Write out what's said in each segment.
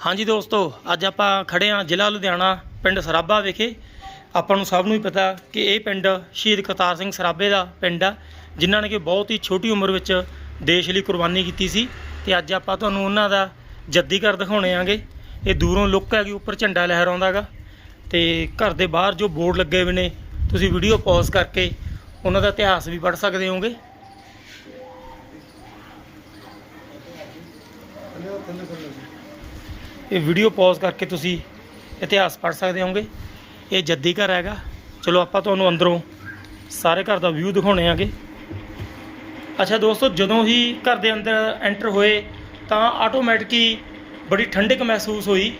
ਹਾਂਜੀ ਦੋਸਤੋ, ਅੱਜ ਆਪਾਂ ਖੜੇ ਹਾਂ ਜ਼ਿਲ੍ਹਾ ਲੁਧਿਆਣਾ ਪਿੰਡ ਸਰਾਭਾ ਵਿਖੇ। ਆਪਾਂ ਨੂੰ ਸਭ ਨੂੰ ਹੀ ਪਤਾ ਕਿ ਇਹ ਪਿੰਡ ਸ਼ਹੀਦ ਕਰਤਾਰ ਸਿੰਘ ਸਰਾਭੇ ਦਾ ਪਿੰਡ ਆ, ਜਿਨ੍ਹਾਂ ਨੇ ਕਿ ਬਹੁਤ ਹੀ ਛੋਟੀ ਉਮਰ ਵਿੱਚ ਦੇਸ਼ ਲਈ ਕੁਰਬਾਨੀ ਕੀਤੀ ਸੀ। ਤੇ ਅੱਜ ਆਪਾਂ ਤੁਹਾਨੂੰ ਉਹਨਾਂ ਦਾ ਜੱਦੀ ਘਰ ਦਿਖਾਉਣੇ ਆਂਗੇ। ਇਹ ਦੂਰੋਂ ਲੁੱਕ ਹੈਗੀ ਉੱਪਰ ਝੰਡਾ ਲਹਿਰਾਉਂਦਾਗਾ ਤੇ ਘਰ ਦੇ ਬਾਹਰ ਜੋ ਬੋਰਡ ਲੱਗੇ ਹੋਏ ਨੇ, ਤੁਸੀਂ ਵੀਡੀਓ ਪੌਜ਼ ਕਰਕੇ ਉਹਨਾਂ ਦਾ ਇਤਿਹਾਸ ਵੀ ਪੜ੍ਹ ਸਕਦੇ ਹੋਗੇ ਇਹ ਵੀਡੀਓ ਪੌਜ਼ ਕਰਕੇ ਤੁਸੀਂ ਇਤਿਹਾਸ ਪੜ੍ਹ ਸਕਦੇ ਹੋਗੇ ਇਹ ਜੱਦੀ ਘਰ ਹੈਗਾ। ਚਲੋ ਆਪਾਂ ਤੁਹਾਨੂੰ ਅੰਦਰੋਂ ਸਾਰੇ ਘਰ ਦਾ ਵਿਊ ਦਿਖਾਉਣੇ ਆਗੇ। ਅੱਛਾ ਦੋਸਤੋ, ਜਦੋਂ ਹੀ ਘਰ ਦੇ ਅੰਦਰ ਐਂਟਰ ਹੋਏ ਤਾਂ ਆਟੋਮੈਟਿਕ ਹੀ ਬੜੀ ਠੰਡਕ ਮਹਿਸੂਸ ਹੋਈ।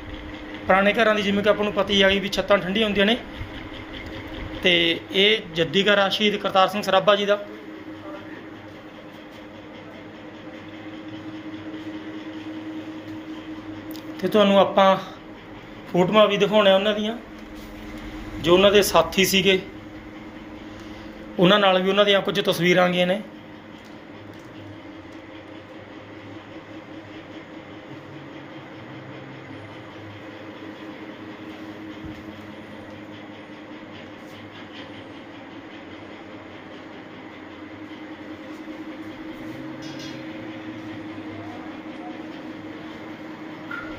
ਪੁਰਾਣੇ ਘਰਾਂ ਦੀ ਜਿਵੇਂ ਕਿ ਆਪਾਂ ਨੂੰ ਪਤਾ ਹੀ ਆ ਗਈ ਵੀ ਛੱਤਾਂ ਠੰਡੀਆਂ ਹੁੰਦੀਆਂ ਨੇ। ਤੇ ਇਹ ਜੱਦੀ ਘਰ ਆ ਸ਼ਹੀਦ ਕਰਤਾਰ ਸਿੰਘ ਸਰਾਭਾ ਜੀ ਦਾ। ਤੇ ਤੁਹਾਨੂੰ ਆਪਾਂ ਫੋਟੋਆਂ ਵੀ ਦਿਖਾਉਣੇ ਉਹਨਾਂ ਦੀਆਂ, ਜੋ ਉਹਨਾਂ ਦੇ ਸਾਥੀ ਸੀਗੇ। ਉਹਨਾਂ ਨਾਲ ਵੀ ਉਹਨਾਂ ਦੀਆਂ ਕੁਝ ਤਸਵੀਰਾਂ ਆਗੀਆਂ ਨੇ।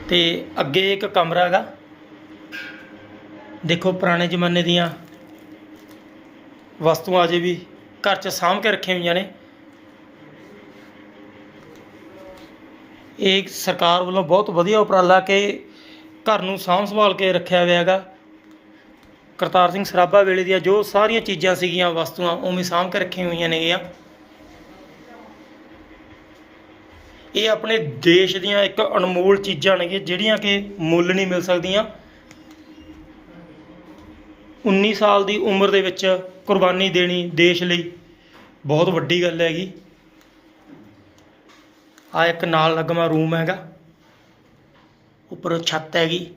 ਤੇ ਅੱਗੇ ਇੱਕ ਕਮਰਾ ਹੈਗਾ। ਦੇਖੋ ਪੁਰਾਣੇ ਜ਼ਮਾਨੇ ਦੀਆਂ ਵਸਤੂਆਂ ਅਜੇ ਵੀ ਘਰ 'ਚ ਸਾਂਭ ਕੇ ਰੱਖੀਆਂ ਹੋਈਆਂ ਨੇ। ਇਹ ਸਰਕਾਰ ਵੱਲੋਂ ਬਹੁਤ ਵਧੀਆ ਉਪਰਾਲਾ ਕਿ ਘਰ ਨੂੰ ਸਾਂਭ ਸੰਭਾਲ ਕੇ ਰੱਖਿਆ ਹੋਇਆ ਹੈਗਾ। ਕਰਤਾਰ ਸਿੰਘ ਸਰਾਭਾ ਵੇਲੇ ਦੀਆਂ ਜੋ ਸਾਰੀਆਂ ਚੀਜ਼ਾਂ ਸੀਗੀਆਂ, ਵਸਤੂਆਂ, ਉਵੇਂ ਸਾਂਭ ਕੇ ਰੱਖੀਆਂ ਹੋਈਆਂ ਨੇਗੀਆਂ। ਇਹ ਆਪਣੇ ਦੇਸ਼ ਦੀਆਂ ਇੱਕ ਅਨਮੋਲ ਚੀਜ਼ਾਂ ਨੇਗੀਆਂ, ਜਿਹੜੀਆਂ ਕਿ ਮੁੱਲ ਨਹੀਂ ਮਿਲ ਸਕਦੀਆਂ। 19 ਸਾਲ ਦੀ ਉਮਰ ਦੇ ਵਿੱਚ ਕੁਰਬਾਨੀ ਦੇਣੀ ਦੇਸ਼ ਲਈ ਬਹੁਤ ਵੱਡੀ ਗੱਲ ਹੈਗੀ। ਆ ਇੱਕ ਨਾਲ ਲੱਗਮਾ ਰੂਮ ਹੈਗਾ। ਉੱਪਰ ਛੱਤ ਹੈਗੀ।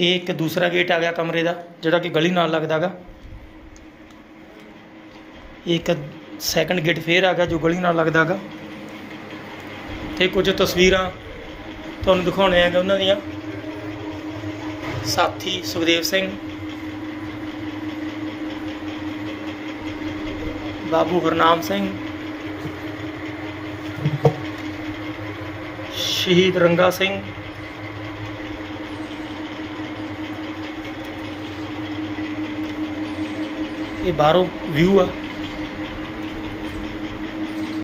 ਇਹ ਇੱਕ ਦੂਸਰਾ ਗੇਟ ਆ ਗਿਆ ਕਮਰੇ ਦਾ, ਜਿਹੜਾ ਕਿ ਗਲੀ ਨਾਲ ਲੱਗਦਾ ਹੈਗਾ। ਇੱਕ ਸੈਕੰਡ ਗੇਟ ਫੇਰ ਹੈਗਾ ਜੋ ਗਲੀ ਨਾਲ ਲੱਗਦਾ ਹੈਗਾ ਤੇ ਕੁਝ ਤਸਵੀਰਾਂ ਤੁਹਾਨੂੰ ਦਿਖਾਉਣੇ ਹੈਗੇ ਉਹਨਾਂ ਦੀਆਂ। ਸਾਥੀ ਸੁਖਦੇਵ ਸਿੰਘ, ਬਾਬੂ ਗੁਰਨਾਮ ਸਿੰਘ, ਸ਼ਹੀਦ ਰੰਗਾ ਸਿੰਘ, ਇਹ ਬਾਹਰੋਂ ਵਿਊ ਆ।